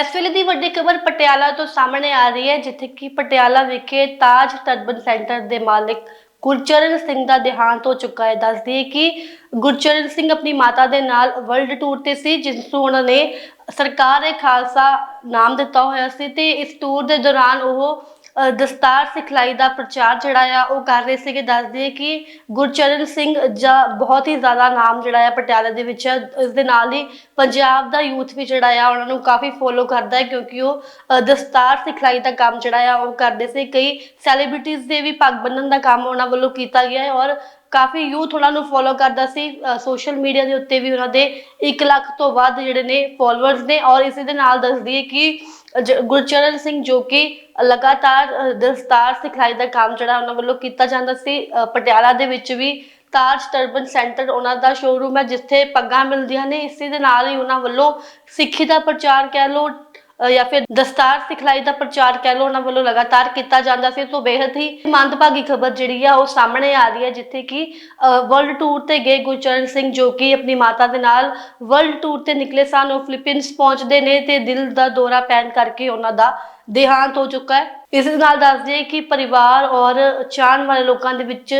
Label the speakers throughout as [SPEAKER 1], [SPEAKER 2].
[SPEAKER 1] ਇਸ ਵੇਲੇ ਦੀ ਵੱਡੀ ਖਬਰ ਪਟਿਆਲਾ ਤੋਂ ਸਾਹਮਣੇ ਆ ਰਹੀ ਹੈ, ਜਿੱਥੇ ਕਿ ਪਟਿਆਲਾ ਵਿਖੇ ਤਾਜ ਟਰਬਨ ਸੈਂਟਰ ਦੇ ਮਾਲਕ ਗੁਰਚਰਨ ਸਿੰਘ ਦਾ ਦੇਹਾਂਤ ਹੋ ਚੁੱਕਾ ਹੈ। ਦੱਸਦੀ ਹੈ ਕਿ ਗੁਰਚਰਨ ਸਿੰਘ ਆਪਣੀ ਮਾਤਾ ਦੇ ਨਾਲ ਵਰਲਡ ਟੂਰ ਤੇ ਸੀ, ਜਿਸ ਨੂੰ ਉਹਨਾਂ ਨੇ ਸਰਕਾਰ ਏ ਖਾਲਸਾ ਨਾਮ ਦਿੱਤਾ ਹੋਇਆ ਸੀ ਤੇ ਇਸ ਟੂਰ ਦੇ ਦੌਰਾਨ ਉਹ ਦਸਤਾਰ ਸਿਖਲਾਈ ਦਾ ਪ੍ਰਚਾਰ ਜਿਹੜਾ ਆ ਉਹ ਕਰ ਰਹੇ ਸੀਗੇ। ਦੱਸਦੇ ਹੈ ਕਿ ਗੁਰਚਰਨ ਸਿੰਘ ਜਾਂ ਬਹੁਤ ਹੀ ਜ਼ਿਆਦਾ ਨਾਮ ਜਿਹੜਾ ਆ ਪਟਿਆਲੇ ਦੇ ਵਿੱਚ ਹੈ ਇਸ ਦੇ ਨਾਲ ਹੀ ਪੰਜਾਬ ਦਾ ਯੂਥ ਵੀ ਜਿਹੜਾ ਆ ਉਹਨਾਂ ਨੂੰ ਕਾਫੀ ਫੋਲੋ ਕਰਦਾ ਹੈ ਕਿਉਂਕਿ ਉਹ ਅ, ਦਸਤਾਰ ਸਿਖਲਾਈ ਦਾ ਕੰਮ ਜਿਹੜਾ ਆ ਉਹ ਕਰਦੇ ਸੀ। ਕਈ ਸੈਲੀਬ੍ਰਿਟੀਜ਼ ਦੇ ਵੀ ਪੱਗ ਬੰਨਣ ਦਾ ਕੰਮ ਉਹਨਾਂ ਵੱਲੋਂ ਕੀਤਾ ਗਿਆ ਹੈ ਔਰ ਕਾਫੀ ਯੂਥ ਉਹਨਾਂ ਨੂੰ ਫੋਲੋ ਕਰਦਾ ਸੀ ਸੋਸ਼ਲ ਮੀਡੀਆ ਦੇ ਉੱਤੇ ਵੀ ਉਹਨਾਂ ਦੇ 1 ਲੱਖ ਤੋਂ ਵੱਧ ਜਿਹੜੇ ਨੇ ਫੋਲੋਅਰਸ ਨੇ ਔਰ ਇਸੇ ਦੇ ਨਾਲ ਦੱਸਦੀ ਹੈ ਕਿ, ਜ- ਗੁਰਚਰਨ ਸਿੰਘ ਜੋ ਕਿ ਲਗਾਤਾਰ ਦਸਤਾਰ ਸਿਖਲਾਈ ਦਾ ਕੰਮ ਜਿਹੜਾ ਉਹਨਾਂ ਵੱਲੋਂ ਕੀਤਾ ਜਾਂਦਾ ਸੀ ਪਟਿਆਲਾ ਦੇ ਵਿੱਚ ਵੀ ਤਾਜ ਟਰਬਨ ਸੈਂਟਰ ਉਹਨਾਂ ਦਾ ਸ਼ੋਰੂਮ ਹੈ ਜਿੱਥੇ ਪੱਗਾਂ ਮਿਲਦੀਆਂ ਨੇ, ਇਸੇ ਦੇ ਨਾਲ ਹੀ ਉਹਨਾਂ ਵੱਲੋਂ ਸਿੱਖੀ ਦਾ ਪ੍ਰਚਾਰ ਕਹਿ ਲਓ ਜਾਂ ਫਿਰ ਦਸਤਾਰ ਸਿਖਲਾਈ ਦਾ ਪ੍ਰਚਾਰ ਕਹਿ ਲਓ, ਉਹਨਾਂ ਵੱਲੋਂ ਲਗਾਤਾਰ ਕੀਤਾ ਜਾਂਦਾ ਸੀ। ਤੋਂ ਬੇहद ਹੀ ਮੰਦਭਾਗੀ ਖਬਰ ਜਿਹੜੀ ਆ, ਉਹ ਸਾਹਮਣੇ ਆ ਰਹੀ ਹੈ, ਜਿੱਥੇ ਕਿ ਵਰਲਡ ਟੂਰ ਤੇ ਗਏ ਗੁਰਚਰਨ ਸਿੰਘ ਜੋ ਕਿ ਆਪਣੀ ਮਾਤਾ ਦੇ ਨਾਲ ਵਰਲਡ ਟੂਰ ਤੇ ਨਿਕਲੇ ਸਨ। ਉਹ ਫਿਲੀਪੀਨਸ ਪਹੁੰਚਦੇ ਨੇ ਤੇ ਦਿਲ ਦਾ ਦੌਰਾ ਪੈਣ ਕਰਕੇ ਉਹਨਾਂ ਦਾ ਦੇਹਾਂਤ ਹੋ ਚੁੱਕਾ ਹੈ। ਇਸ ਦੇ ਨਾਲ ਦੱਸ ਦਈਏ ਕਿ ਪਰਿਵਾਰ ਔਰ ਚਾਹਣ ਵਾਲੇ ਲੋਕਾਂ ਦੇ ਵਿੱਚ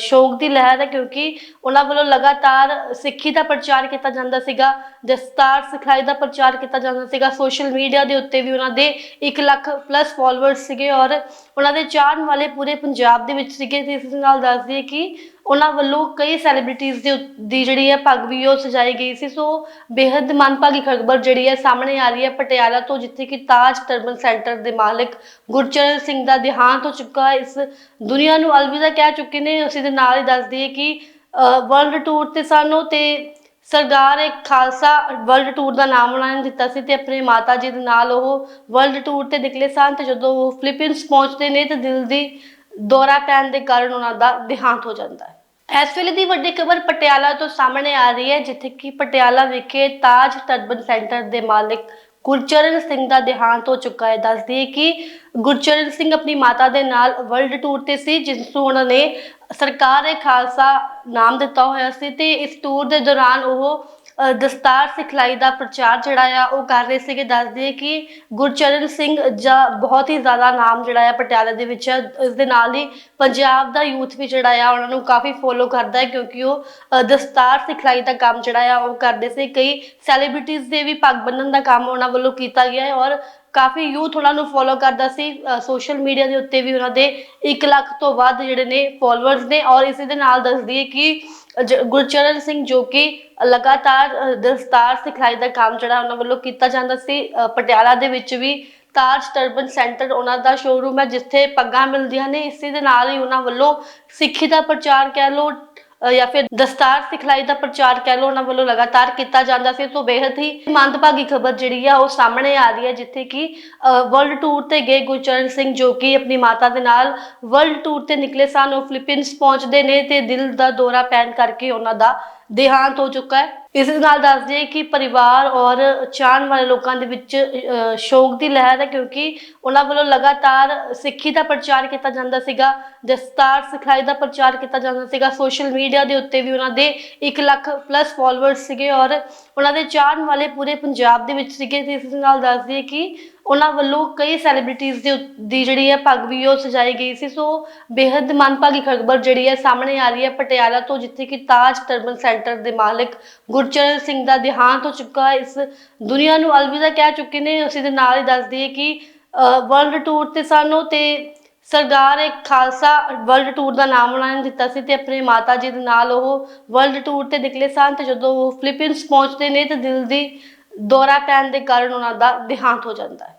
[SPEAKER 1] ਸ਼ੋਕ ਦੀ ਲਹਿਰ ਹੈ ਕਿਉਂਕਿ ਉਹਨਾਂ ਵੱਲੋਂ ਲਗਾਤਾਰ ਸਿੱਖੀ ਦਾ ਪ੍ਰਚਾਰ ਕੀਤਾ ਜਾਂਦਾ ਸੀਗਾ, ਦਸਤਾਰ ਸਿਖਲਾਈ ਦਾ ਪ੍ਰਚਾਰ ਕੀਤਾ ਜਾਂਦਾ ਸੀਗਾ, ਸੋਸ਼ਲ ਮੀਡੀਆ ਦੇ ਉੱਤੇ ਵੀ ਉਹਨਾਂ ਦੇ 1 ਲੱਖ ਪਲੱਸ ਫਾਲੋਅਰਸ ਸੀਗੇ ਔਰ ਉਹਨਾਂ ਦੇ ਚਾਹਣ ਵਾਲੇ ਪੂਰੇ ਪੰਜਾਬ ਦੇ ਵਿੱਚ ਸੀਗੇ। ਤੇ ਇਸ ਨਾਲ ਦੱਸ ਦਈਏ ਕਿ ਉਹਨਾਂ ਵੱਲੋਂ ਕਈ ਸੈਲੀਬ੍ਰਿਟੀਜ਼ ਦੇ ਉੱਤ- ਦੀ ਜਿਹੜੀ ਹੈ ਪੱਗ ਵੀ ਉਹ ਸਜਾਈ ਗਈ ਸੀ। ਸੋ ਬੇहद ਮੰਦਭਾਗੀ ਖਬਰ ਜਿਹੜੀ ਹੈ ਸਾਹਮਣੇ ਆ ਰਹੀ ਹੈ ਪਟਿਆਲਾ ਤੋਂ, ਜਿੱਥੇ ਕਿ ਤਾਜ ਟਰਬਨ ਸੈਂਟਰ ਦੇ ਮਾਲਕ ਗੁਰਚਰਨ ਸਿੰਘ ਦਾ ਦੇਹਾਂਤ ਹੋ ਚੁੱਕਾ ਹੈ। ਇਸ ਦੁਨੀਆ ਨੂੰ ਅਲਵਿਦਾ ਕਹਿ ਚੁੱਕੇ ਨੇ। ਉਸੇ ਦੇ ਨਾਲ ਹੀ ਦੱਸ ਦਈਏ ਕਿ ਵਰਲਡ ਟੂਰ ਤੇ ਸਾਨੂੰ ਤੇ ਸਰਦਾਰ ਇੱਕ ਖਾਲਸਾ ਵਰਲਡ ਟੂਰ ਦਾ ਨਾਮ ਉਹਨਾਂ ਨੇ ਦਿੱਤਾ ਸੀ ਤੇ ਆਪਣੇ ਮਾਤਾ ਜੀ ਦੇ ਨਾਲ ਉਹ ਵਰਲਡ ਟੂਰ ਤੇ ਨਿਕਲੇ ਸਨ ਤੇ ਜਦੋਂ ਉਹ ਫਿਲੀਪੀਨਸ ਪਹੁੰਚਦੇ ਨੇ ਤੇ ਦਿਲ ਦੀ ਦੌਰਾ ਪੈਣ ਦੇ ਕਾਰਨ ਉਹਨਾਂ ਦਾ ਦੇਹਾਂਤ ਹੋ ਜਾਂਦਾ ਹੈ। ਇਸ ਵੇਲੇ ਦੀ ਵੱਡੀ ਖਬਰ ਪਟਿਆਲਾ ਤੋਂ ਸਾਹਮਣੇ ਆ ਰਹੀ ਹੈ, ਜਿੱਥੇ ਕਿ ਪਟਿਆਲਾ ਵਿਖੇ ਤਾਜ ਟਰਬਨ ਸੈਂਟਰ ਦੇ ਮਾਲਕ ਗੁਰਚਰਨ ਸਿੰਘ ਦਾ ਦੇਹਾਂਤ ਹੋ ਚੁੱਕਾ ਹੈ। ਦੱਸਦੀ ਹੈ ਕਿ ਗੁਰਚਰਨ ਸਿੰਘ ਆਪਣੀ ਮਾਤਾ ਦੇ ਨਾਲ ਵਰਲਡ ਟੂਰ ਤੇ ਸੀ, ਜਿਸ ਨੂੰ ਉਹਨਾਂ ਨੇ ਸਰਕਾਰ ਏ ਖਾਲਸਾ ਨਾਮ ਦਿੱਤਾ ਹੋਇਆ ਸੀ ਤੇ ਇਸ ਟੂਰ ਦੇ ਦੌਰਾਨ ਉਹ ਦਸਤਾਰ ਸਿਖਲਾਈ ਦਾ ਪ੍ਰਚਾਰ ਜਿਹੜਾ ਆ ਉਹ ਕਰ ਰਹੇ ਸੀਗੇ। ਦੱਸਦੇ ਹੈ ਕਿ ਗੁਰਚਰਨ ਸਿੰਘ ਜਾਂ ਬਹੁਤ ਹੀ ਜ਼ਿਆਦਾ ਨਾਮ ਜਿਹੜਾ ਆ ਪਟਿਆਲੇ ਦੇ ਵਿੱਚ ਹੈ ਇਸ ਦੇ ਨਾਲ ਹੀ ਪੰਜਾਬ ਦਾ ਯੂਥ ਵੀ ਜਿਹੜਾ ਆ ਉਹਨਾਂ ਨੂੰ ਕਾਫੀ ਫੋਲੋ ਕਰਦਾ ਹੈ ਕਿਉਂਕਿ ਉਹ ਅ, ਦਸਤਾਰ ਸਿਖਲਾਈ ਦਾ ਕੰਮ ਜਿਹੜਾ ਆ ਉਹ ਕਰਦੇ ਸੀ। ਕਈ ਸੈਲੀਬ੍ਰਿਟੀਜ਼ ਦੇ ਵੀ ਪੱਗ ਬੰਨਣ ਦਾ ਕੰਮ ਉਹਨਾਂ ਵੱਲੋਂ ਕੀਤਾ ਗਿਆ ਹੈ ਔਰ ਕਾਫੀ ਯੂਥ ਉਹਨਾਂ ਨੂੰ ਫੋਲੋ ਕਰਦਾ ਸੀ ਸੋਸ਼ਲ ਮੀਡੀਆ ਦੇ ਉੱਤੇ ਵੀ ਉਹਨਾਂ ਦੇ 1 ਲੱਖ ਤੋਂ ਵੱਧ ਜਿਹੜੇ ਨੇ ਫੋਲੋਅਰਸ ਨੇ ਔਰ ਇਸੇ ਦੇ ਨਾਲ ਦੱਸਦੀ ਹੈ ਕਿ, ਜ- ਗੁਰਚਰਨ ਸਿੰਘ ਜੋ ਕਿ ਲਗਾਤਾਰ ਦਸਤਾਰ ਸਿਖਲਾਈ ਦਾ ਕੰਮ ਜਿਹੜਾ ਉਹਨਾਂ ਵੱਲੋਂ ਕੀਤਾ ਜਾਂਦਾ ਸੀ ਪਟਿਆਲਾ ਦੇ ਵਿੱਚ ਵੀ ਤਾਜ ਟਰਬਨ ਸੈਂਟਰ ਉਹਨਾਂ ਦਾ ਸ਼ੋਰੂਮ ਹੈ ਜਿੱਥੇ ਪੱਗਾਂ ਮਿਲਦੀਆਂ ਨੇ, ਇਸੇ ਦੇ ਨਾਲ ਹੀ ਉਹਨਾਂ ਵੱਲੋਂ ਸਿੱਖੀ ਦਾ ਪ੍ਰਚਾਰ ਕਹਿ ਲਓ ਜਾਂ ਫਿਰ ਦਸਤਾਰ ਸਿਖਲਾਈ ਦਾ ਪ੍ਰਚਾਰ ਕਹਿ ਲਓ, ਉਹਨਾਂ ਵੱਲੋਂ ਲਗਾਤਾਰ ਕੀਤਾ ਜਾਂਦਾ ਸੀ। ਤੋਂ ਬੇहद ਹੀ ਮੰਦਭਾਗੀ ਖਬਰ ਜਿਹੜੀ ਆ, ਉਹ ਸਾਹਮਣੇ ਆ ਰਹੀ ਹੈ, ਜਿੱਥੇ ਕਿ ਵਰਲਡ ਟੂਰ ਤੇ ਗਏ ਗੁਰਚਰਨ ਸਿੰਘ ਜੋ ਕਿ ਆਪਣੀ ਮਾਤਾ ਦੇ ਨਾਲ ਵਰਲਡ ਟੂਰ ਤੇ ਨਿਕਲੇ ਸਨ। ਉਹ ਫਿਲੀਪੀਨਸ ਪਹੁੰਚਦੇ ਨੇ ਤੇ ਦਿਲ ਦਾ ਦੌਰਾ ਪੈਣ ਕਰਕੇ ਉਹਨਾਂ ਦਾ ਦੇਹਾਂਤ ਹੋ ਚੁੱਕਾ ਹੈ। ਇਸ ਦੇ ਨਾਲ ਦੱਸ ਦਈਏ ਕਿ ਪਰਿਵਾਰ ਔਰ ਚਾਹਣ ਵਾਲੇ ਲੋਕਾਂ ਦੇ ਵਿੱਚ ਸ਼ੋਕ ਦੀ ਲਹਿਰ ਹੈ ਕਿਉਂਕਿ ਉਹਨਾਂ ਵੱਲੋਂ ਲਗਾਤਾਰ ਸਿੱਖੀ ਦਾ ਪ੍ਰਚਾਰ ਕੀਤਾ ਜਾਂਦਾ ਸੀਗਾ, ਦਸਤਾਰ ਸਿਖਲਾਈ ਦਾ ਪ੍ਰਚਾਰ ਕੀਤਾ ਜਾਂਦਾ ਸੀਗਾ, ਸੋਸ਼ਲ ਮੀਡੀਆ ਦੇ ਉੱਤੇ ਵੀ ਉਹਨਾਂ ਦੇ 1 ਲੱਖ ਪਲੱਸ ਫਾਲੋਅਰਸ ਸੀਗੇ ਔਰ ਉਹਨਾਂ ਦੇ ਚਾਹਣ ਵਾਲੇ ਪੂਰੇ ਪੰਜਾਬ ਦੇ ਵਿੱਚ ਸੀਗੇ। ਤੇ ਇਸ ਨਾਲ ਦੱਸ ਦਈਏ ਕਿ ਉਹਨਾਂ ਵੱਲੋਂ ਕਈ ਸੈਲੀਬ੍ਰਿਟੀਜ਼ ਦੇ ਉੱਤ- ਦੀ ਜਿਹੜੀ ਹੈ ਪੱਗ ਵੀ ਉਹ ਸਜਾਈ ਗਈ ਸੀ। ਸੋ ਬੇहद ਮੰਦਭਾਗੀ ਖਬਰ ਜਿਹੜੀ ਹੈ ਸਾਹਮਣੇ ਆ ਰਹੀ ਹੈ ਪਟਿਆਲਾ ਤੋਂ, ਜਿੱਥੇ ਕਿ ਤਾਜ ਟਰਬਨ ਸੈਂਟਰ ਦੇ ਮਾਲਕ ਗੁਰਚਰਨ ਸਿੰਘ ਦਾ ਦੇਹਾਂਤ ਹੋ ਚੁੱਕਾ ਹੈ। ਇਸ ਦੁਨੀਆ ਨੂੰ ਅਲਵਿਦਾ ਕਹਿ ਚੁੱਕੇ ਨੇ। ਉਸੇ ਦੇ ਨਾਲ ਹੀ ਦੱਸਦੀ ਹੈ ਕਿ ਵਰਲਡ ਟੂਰ ਤੇ ਸਾਨੂੰ ਤੇ ਸਰਦਾਰ ਇੱਕ ਖਾਲਸਾ ਵਰਲਡ ਟੂਰ ਦਾ ਨਾਮ ਉਹਨਾਂ ਨੇ ਦਿੱਤਾ ਸੀ ਤੇ ਆਪਣੇ ਮਾਤਾ ਜੀ ਦੇ ਨਾਲ ਉਹ ਵਰਲਡ ਟੂਰ ਤੇ ਨਿਕਲੇ ਸਨ ਤੇ ਜਦੋਂ ਉਹ ਫਿਲੀਪੀਨਸ ਪਹੁੰਚਦੇ ਨੇ ਤੇ ਦਿਲ ਦੀ ਦੌਰਾ ਪੈਣ ਦੇ ਕਾਰਨ ਉਹਨਾਂ ਦਾ ਦੇਹਾਂਤ ਹੋ ਜਾਂਦਾ ਹੈ।